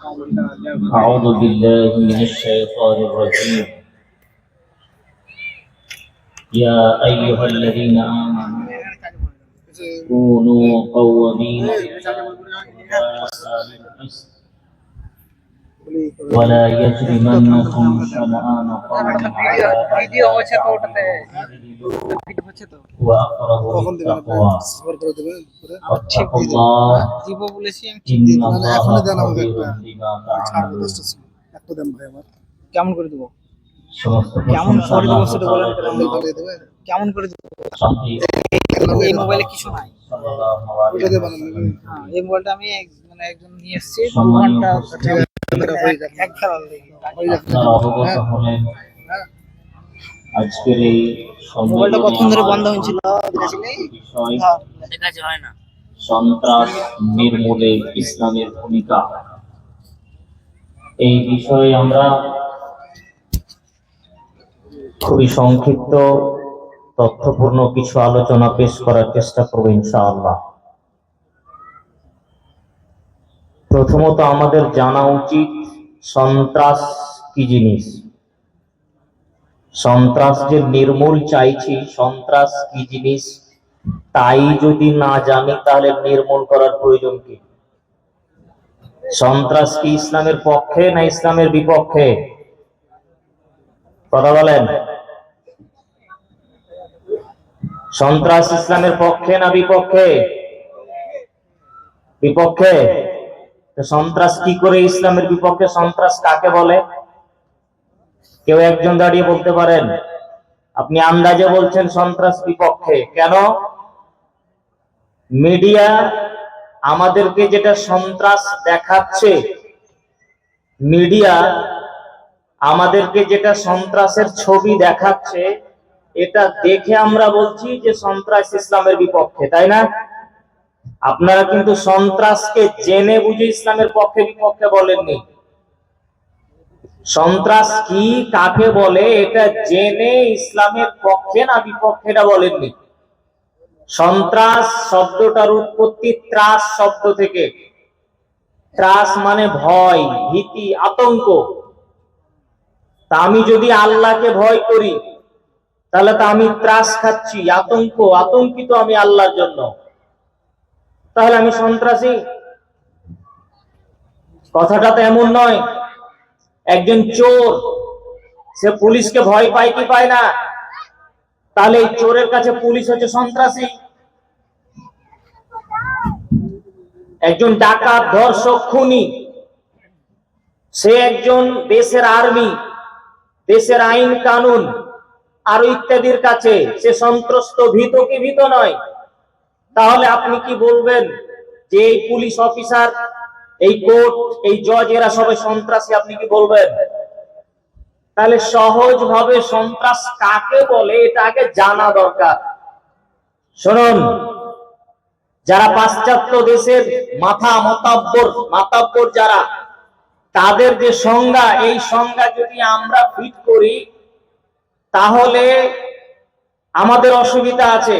أعوذ بالله من الشيطان الرجيم. يا أيها الذين آمنوا كونوا قوامين بالقسط ولا يجرمنكم شنآن قوم على video হচ্ছে তো ওটাতে اعدلوا ভিডিও হচ্ছে তো وأقربوا কখন দেবেন للتقوى সফর করে দেবেন পরে واتقوا الله দিব বলেছি আমি إن তাহলে الله এখনই দেন আমাকে خبير একটা بما ছাড়বো تعملون দশটা সময় একটা দেন ভাই আমার কেমন করে দিব সমস্ত কেমন প্রশংসা করে দেবো আল্লাহ সেটা বলেন তাআলার তাহলে জন্য। পাঠিয়ে দেবেন কেমন করে দিব শান্তি এই মোবাইলে কিছু নাই সাল্লাল্লাহু আলাইহি ওটা দিয়ে বানানো ওয়াসাল্লাম। হ্যাঁ এই মোবাইলটা আমি এক- মানে একজন নিয়ে এসেছি দু সম্মানীয় ঘন্টা হয়ে হয়ে অবগত হলেন হ্যাঁ। আজকের এই মোবাইলটা কতক্ষণ ধরে বন্ধ হয়েছিল? হয় না। সন্ত্রাস নির্মূলে ইসলামের ভূমিকা। এই বিষয়ে আমরা খুবই সংক্ষিপ্ত তথ্যপূর্ণ কিছু আলোচনা পেশ করার চেষ্টা করব ইনশাআল্লাহ। প্রথমত আমাদের জানা উচিত সন্ত্রাস কি জিনিস? সন্ত্রাস যে নির্মূল চাইছি, সন্ত্রাস কি জিনিস? তাই যদি না জানি, তাহলে নির্মূল করার প্রয়োজন কি? সন্ত্রাস কি ইসলামের পক্ষে না ইসলামের বিপক্ষে? কথা বলেন। সন্ত্রাস ইসলামের পক্ষে না বিপক্ষে? বিপক্ষে। সন্ত্রাস কি করে ইসলামের বিপক্ষে সন্ত্রাস কাকে বলে? কেউ একজন দাঁড়িয়ে বলতে পারেন, আপনি আন্দাজে বলছেন সন্ত্রাস বিপক্ষে। কেন? মিডিয়া আমাদেরকে যেটা সন্ত্রাস দেখাচ্ছে, মিডিয়া আমাদেরকে যেটা সন্ত্রাসের ছবি দেখাচ্ছে, এটা দেখে আমরা বলছি যে সন্ত্রাস ইসলামের বিপক্ষে, তাই না? আপনারা কিন্তু সন্ত্রাসকে জেনে বুঝে ইসলামের পক্ষে বিপক্ষে বলেননি। সন্ত্রাস কি কাকে বলে, এটা জেনে ইসলামের পক্ষে না বিপক্ষে এটা বলেননি। সন্ত্রাস শব্দটার উৎপত্তি ত্রাস শব্দ থেকে। ত্রাস মানে ভয়, ভীতি, আতঙ্ক। তা আমি যদি আল্লাহকে ভয় করি, তাহলে তো আমি ত্রাস খাচ্ছি, আতঙ্ক, আতঙ্কিত আমি আল্লাহর জন্য। তাহলে আমি সন্ত্রাসী। কথাটা তো এমন নয়। একজন চোর, সে পুলিশকে ভয় পায় কি পায় না? তাহলে চোরের কাছে পুলিশ হচ্ছে সন্ত্রাসী। একজন ডাকাত, ধর্ষক, খুনি। সে একজন দেশের আর্মি, দেশের আইন কানুন, আরও ইত্যাদির কাছে। সে সন্ত্রস্ত, ভীত কি ভীত নয়? তাহলে আপনি কি বলবেন যে এই পুলিশ অফিসার, এই কোর্ট, এই জজ, এরা সবাই সন্ত্রাসী, আপনি কি বলবেন? তাহলে সহজভাবে সন্ত্রাস কাকে বলে, এটা আগে জানা দরকার। শুনুন, যারা পাশ্চাত্য দেশের মাথা মতাব্বর, মাতাব্বর যারা, তাদের যে সংজ্ঞা, এই সংজ্ঞা যদি আমরা ফিট করি, তাহলে আমাদের অসুবিধা আছে।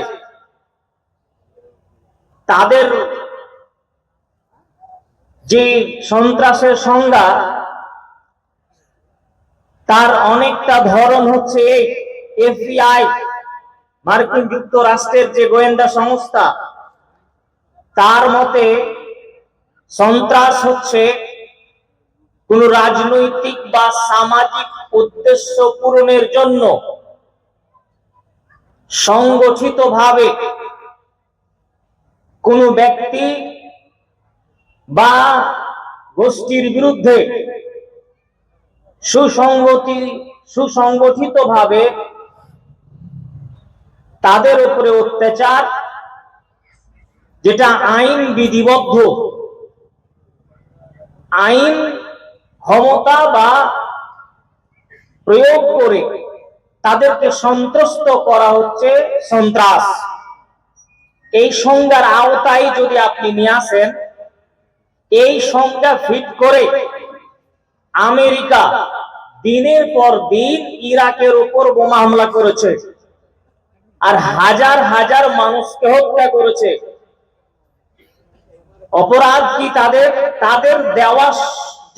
তাদের যে সন্ত্রাসের সংজ্ঞা, তার অনেকটা ধরন হচ্ছে এফবিআই, মার্কিন যুক্তরাষ্ট্রের যে গোয়েন্দা সংস্থা, তার মতে সন্ত্রাস হচ্ছে কোন রাজনৈতিক বা সামাজিক উদ্দেশ্য পূরণের জন্য সংগঠিতভাবে কোন ব্যক্তি বা গোষ্ঠীর বিরুদ্ধে সুসংগতি, সুসংগঠিতভাবে তাদের উপরে অত্যাচার, যেটা আইন বিধিবদ্ধ, আইন ক্ষমতা বা প্রয়োগ করে তাদেরকে সন্ত্রস্ত করা হচ্ছে সন্ত্রাস। এই সংজ্ঞার আওতায় যদি আপনি নিয়ে আসেন, এই সংজ্ঞা ফিট করে আমেরিকা দিনের পর দিন ইরাকের উপর বোমা হামলা করেছে আর হাজার হাজার মানুষকে হত্যা করেছে। অপরাধ কি তাদের? তাদের দেওয়া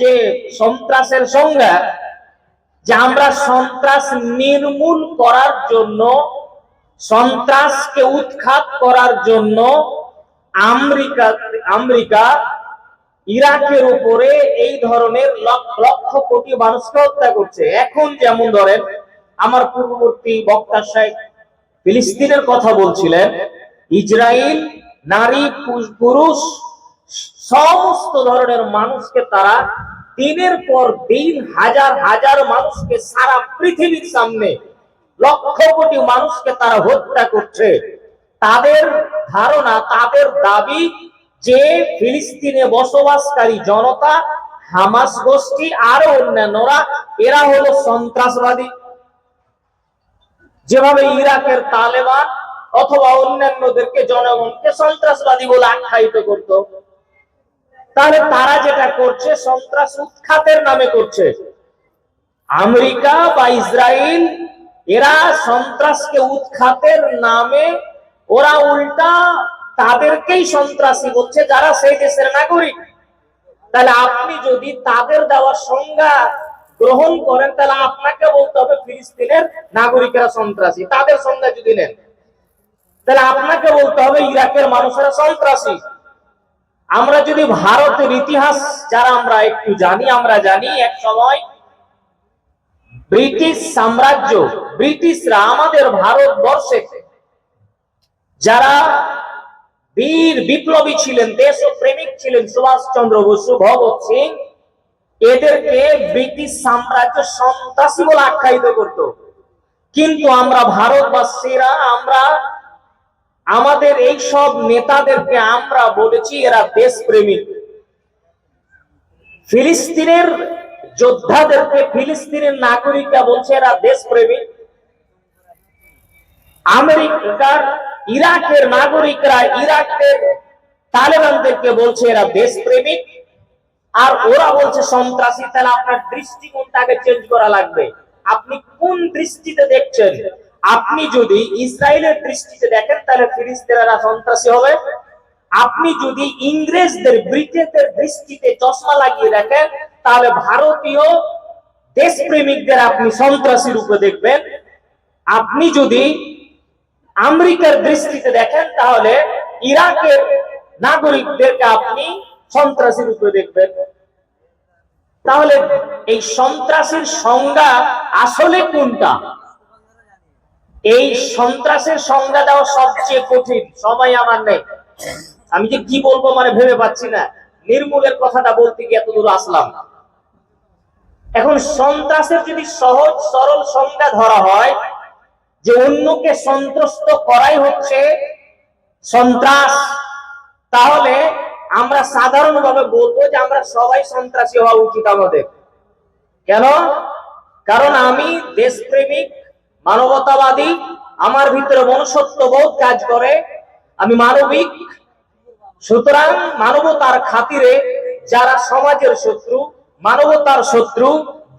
যে সন্ত্রাসের সংজ্ঞা, যে আমরা সন্ত্রাস নির্মূল করার জন্য সন্ত্রাসকে উৎখাত করার জন্য আমেরিকা আমেরিকা ইরাকের উপরে এই ধরনের লক্ষ কোটি মানুষকে হত্যা করছে। এখন যেমন ধরেন, আমার পূর্ববর্তী বক্তা সাহেব ফিলিস্তিনের কথা বলছিলেন ইসরায়েল নারী পুরুষ, সমস্ত ধরনের মানুষকে তারা দিনের পর দিন হাজার হাজার মানুষকে সারা পৃথিবীর সামনে লক্ষ কোটি মানুষকে তারা হত্যা করছে। তাদের ধারণা, তাদের দাবি যে ফিলিস্তিনে বসবাসকারী জনতা, হামাস গোষ্ঠী আরও অন্যান্যরা, এরা হলো সন্ত্রাসবাদী। যেভাবে ইরাকের তালেবান অথবা অন্যান্যদেরকে জনগণকে সন্ত্রাসবাদী বলে আখ্যায়িত করত, তাহলে তারা যেটা করছে, সন্ত্রাস উৎখাতের নামে করছে। আমেরিকা বা ইসরায়েল এরা সন্ত্রাসকে উৎখাতের নামে ওরা উল্টা তাদেরকেই সন্ত্রাসী বলছে, যারা সেই দেশের নাগরিক। তাহলে আপনি যদি তাদের দেওয়া সংজ্ঞা গ্রহণ করেন, তাহলে আপনাকে বলতে হবে ফিলিস্তিনের নাগরিকেরা সন্ত্রাসী। তাদের সংজ্ঞা যদি নেন, তাহলে আপনাকে বলতে হবে ইরাকের মানুষেরা সন্ত্রাসী। আমরা যদি ভারতের ইতিহাস, যারা আমরা একটু জানি, আমরা জানি এক সময় ব্রিটিশ সাম্রাজ্য, ব্রিটিশরা আমাদের ভারতবর্ষে যারা বীর বিপ্লবী ছিলেন, দেশপ্রেমিক ছিলেন সুভাষচন্দ্র বসু, ভগৎ সিং, এদেরকে ব্রিটিশ সাম্রাজ্য সন্ত্রাসী বলে আখ্যায়িত করত। কিন্তু আমরা ভারতবাসীরা, আমরা আমাদের এই সব নেতাদেরকে আমরা বলেছি, এরা দেশপ্রেমিক। ফিলিস্তিনের যোদ্ধাদেরকে ফিলিস্তিনের নাগরিকরা বলছে এরা দেশপ্রেমিক আমেরিকার ইরাকের নাগরিকরা ইরাকের তালেবানদেরকে বলছে এরা দেশপ্রেমিক। আর ওরা বলছে সন্ত্রাসী, তাহলে আপনার দৃষ্টিকোণটাকে চেঞ্জ করা লাগবে? আপনি কোন দৃষ্টিতে দেখছেন? আপনি যদি ইসরায়েলের দৃষ্টিতে দেখেন, তাহলে ফিলিস্তিনেরা সন্ত্রাসী হবে। আপনি যদি ইংরেজদের, ব্রিটেনদের দৃষ্টিতে চশমা লাগিয়ে দেখেন তাহলে ভারতীয় দেশপ্রেমিকদের আপনি সন্ত্রাসী রূপে দেখবেন। আপনি যদি আমেরিকার দৃষ্টিতে দেখেন, তাহলে ইরাকের নাগরিকদেরকে আপনি সন্ত্রাসী রূপে দেখবেন। তাহলে এই সন্ত্রাসীর সংজ্ঞা আসলে কোনটা? এই সন্ত্রাসের সংজ্ঞা দেওয়া সবচেয়ে কঠিন। সময় আমার নেই। আমি যে কি বলব মানে ভেবে পাচ্ছি না। নির্মূলের কথাটা বলতে গিয়ে এত দূর আসলাম এখন সন্ত্রাসের যদি সহজ, সরল সংজ্ঞা ধরা হয়, যে অন্যকে সন্ত্রস্ত করাই হচ্ছে সন্ত্রাস, তাহলে আমরা সাধারণভাবে বলব যে আমরা সবাই সন্ত্রাসী হওয়া উচিত আমাদের। কেন? কারণ আমি দেশপ্রেমিক, মানবতাবাদী, আমার ভিতরে মনুষ্যত্ববোধ কাজ করে, আমি মানবিক। সুতরাং মানবতার খাতিরে যারা সমাজের শত্রু মানবতার শত্রু,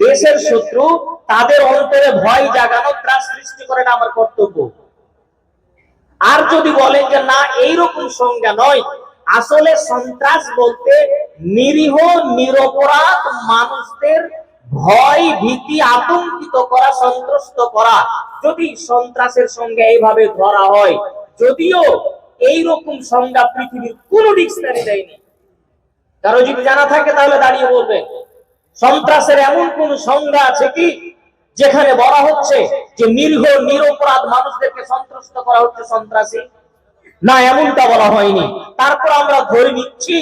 দেশের শত্রু, তাদের অন্তরে ভয় জাগানো, ত্রাস সৃষ্টি করেন আমার কর্তব্য। আর যদি বলেন যে না, এইরকম সংজ্ঞা নয়, আসলে সন্ত্রাস বলতে নিরীহ, নিরপরাধ মানুষদের ভয়, ভীতি আতঙ্কিত করা, সন্ত্রস্ত করা। যদি সন্ত্রাসের সঙ্গে এইভাবে ধরা হয়, যদিও এই রকম সংজ্ঞা পৃথিবীর কোন ডিকশনারি দেয়নি। কারও যদি জানা থাকে, তাহলে দাঁড়িয়ে বলবেন। সন্ত্রাসের এমন কোন সংজ্ঞা আছে কি? যেখানে বলা হচ্ছে যে নির্ঘ নিরপরাধ মানুষদেরকে সন্ত্রস্ত করা হচ্ছে সন্ত্রাসী? না, এমনটা বলা হয়নি। তারপর আমরা ধরে নিচ্ছি,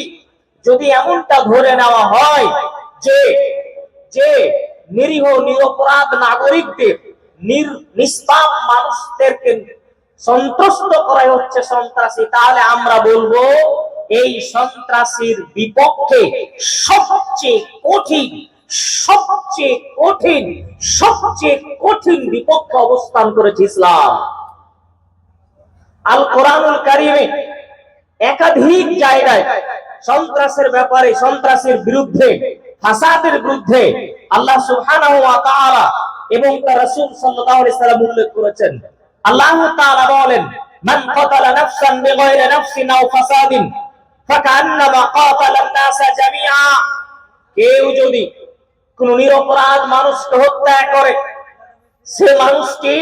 যদি এমনটা ধরে নেওয়া হয় যে যে নিরীহ, নিরপরাধ নাগরিকদের নিষ্পাপ মানুষদেরকে সন্ত্রস্ত করাই হচ্ছে সন্ত্রাসী, তাহলে আমরা বলব এই সন্ত্রাসীর বিপক্ষে সবচেয়ে কঠিন সবচেয়ে কঠিন সবচেয়ে কঠিন বিপক্ষে অবস্থান করেছে ইসলাম। আল কোরআনুল কারিমে একাধিক জায়গায় সন্ত্রাসের ব্যাপারে, সন্ত্রাসের বিরুদ্ধে, ফাসাদের বিরুদ্ধে আল্লাহ সুবহানাহু ওয়া তাআলা এবং তার রাসূল সাল্লাল্লাহু আলাইহি সাল্লাম উল্লেখ করেছেন। আল্লাহ তাআলা বলেন, মান কাতালা নাফসান বিগাইরি নাফসিন আও ফাসাদিন কেউ যদি কোন নিরপরাধ মানুষকে হত্যা করে, সে মানুষটি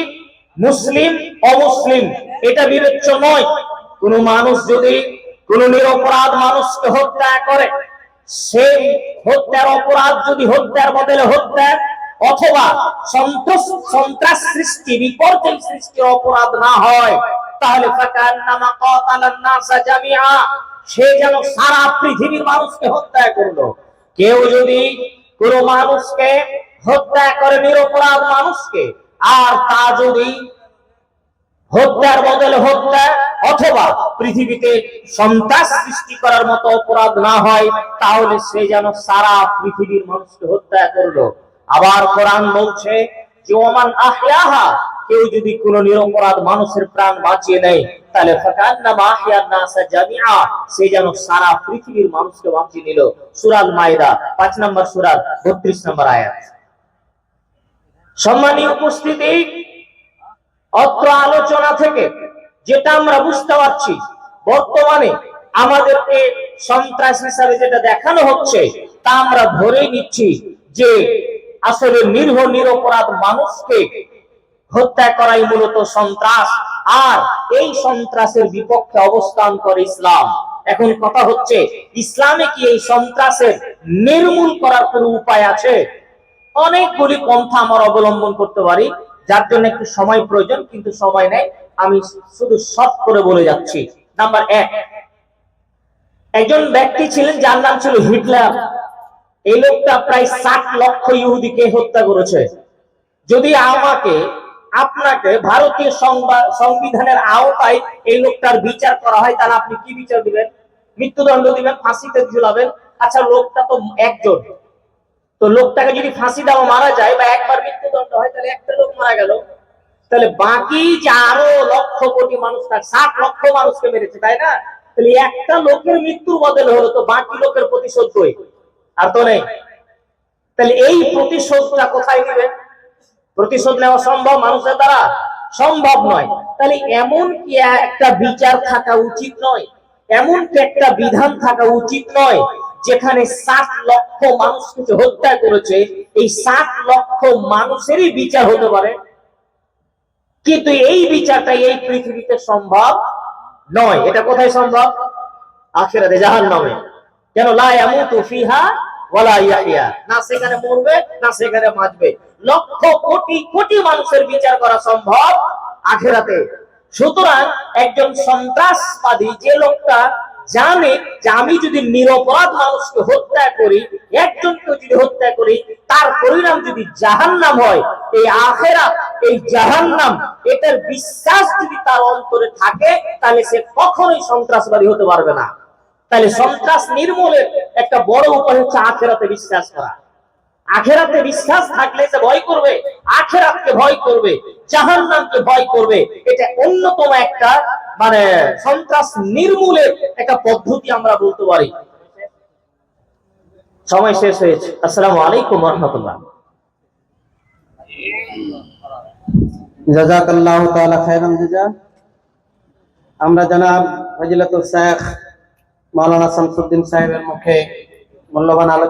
মুসলিম? অমুসলিম। এটা বিবেচ্য নয়। কোন মানুষ যদি কোন নিরপরাধ মানুষকে হত্যা করে হত্যার অপরাধ যদি হত্যার বদলে হত্যা, অথবা সন্ত্রাস সন্ত্রাস সৃষ্টি, বিপর্যয় সৃষ্টির অপরাধ না হয়, তাহলে সে যেন সারা পৃথিবীর মানুষকে হত্যা করল। কেউ যদি কোন মানুষকে হত্যা করে নিরপরাধ মানুষকে, আর তা যদি হত্যার বদলে হত্যা অথবা পৃথিবীতে সন্ত্রাস সৃষ্টি করার মতো অপরাধ না হয়, তাহলে সে যেন সারা পৃথিবীর মানুষকে হত্যা করল। আবার কোরআন বলছে যে, ওমান আহয়াহা কেউ যদি কোন নিরপরাধ মানুষের প্রাণ বাঁচিয়ে নেয়, তাহলে সে যেন সারা পৃথিবীর মানুষকে বাঁচিয়ে নিল। সূরা আল মাইদা 5 নম্বর সূরা 32 নম্বর আয়াত। সম্মানীয় উপস্থিতি, অত্র আলোচনা থেকে যেটা আমরা বুঝতে পারছি, বর্তমানে আমাদেরকে সন্ত্রাস হিসাবে যেটা দেখানো হচ্ছে, তা আমরা ধরেই নিচ্ছি যে আসলে নির্ভর নিরপরাধ মানুষকে হত্যা করাই মূলত সন্ত্রাস, আর এই সন্ত্রাসের বিপক্ষে অবস্থান করে ইসলাম। এখন কথা হচ্ছে, ইসলামে কি এই সন্ত্রাসের নির্মূল করার কোনো উপায় আছে? অনেকগুলি পন্থা আমরা অবলম্বন করতে পারি, যার জন্য একটু সময় প্রয়োজন, কিন্তু সময় নেই। আমি শুধু শর্ট করে বলে যাচ্ছি। নাম্বার এক, একজন ব্যক্তি ছিলেন যার নাম ছিল হিটলার। এই লোকটা প্রায় ষাট লক্ষ ইহুদিকে হত্যা করেছে। যদি আমাকে আপনাকে ভারতীয় সংবা- সংবিধানের আওতায় এই লোকটার বিচার করা হয়। তাহলে আপনি কি বিচার দিবেন? মৃত্যুদণ্ড দিবেন, ফাঁসিতে ঝুলাবেন। আচ্ছা লোকটা তো একজন। তো লোকটাকে যদি ফাঁসি দেওয়া মারা যায় বা একবার মৃত্যুদণ্ড হয়, তাহলে একটা লোক মারা গেল। তাহলে বাকি যে আরও লক্ষ কোটি মানুষ, তার ষাট লক্ষ মানুষকে মেরেছে, তাই না? তাহলে একটা লোকের মৃত্যুর বদলে হলো তো বাকি লোকের প্রতিশোধ কই? আর তো নেই। তাহলে এই প্রতিশোধটা কোথায় নেবেন? প্রতিশোধ নেওয়া সম্ভব মানুষের দ্বারা? সম্ভব নয়। তাহলে এমন কি একটা বিচার থাকা উচিত নয়? এমন কি একটা বিধান থাকা উচিত নয় যেখানে ষাট লক্ষ মানুষকে হত্যা করেছে? এই ষাট লক্ষ মানুষেরই বিচার হতে পারে। কিন্তু এই বিচারটা এই পৃথিবীতে সম্ভব নয়। এটা কোথায় সম্ভব? আখিরাতে, জাহান্নামে। কেন? লা ইয়ামুতু ফিহা ওয়ালা ইয়াহইয়া না সেখানে মরবে, না সেখানে বাঁচবে। লক্ষ কোটি কোটি মানুষের বিচার করা সম্ভব আখিরাতে। সুতরাং একজন সন্ত্রাসবাদী যে লোকটা জানে যে আমি যদি নিরপরাধ মানুষকে হত্যা করি, একজনকে যদি হত্যা করি, তার পরিণাম যদি জাহান্নাম হয়, এই আখেরা, এই জাহান্নাম, এটার বিশ্বাস যদি তার অন্তরে থাকে, তাহলে সে কখনোই সন্ত্রাসবাদী হতে পারবে না। তাহলে সন্ত্রাস নির্মূলের একটা বড় উপায় হচ্ছে আখেরাতে বিশ্বাস করা। আখেরাতে বিশ্বাস থাকলে সে ভয় করবে, আখেরাতকে ভয় করবে, জাহান্নামকে ভয় করবে, এটা অন্যতম একটা মানে সন্ত্রাস নির্মূলের একটা পদ্ধতি আমরা বলতে পারি। সময় শেষ হয়েছে। আসসালামু আলাইকুম রহমতুল্লাহ জাজাকাল্লাহ তাআলা খায়রান আমরা জনাব ফজিলাতুল শেখ মাওলানা শামসুদ্দিন সাহেবের মুখে মূল্যবান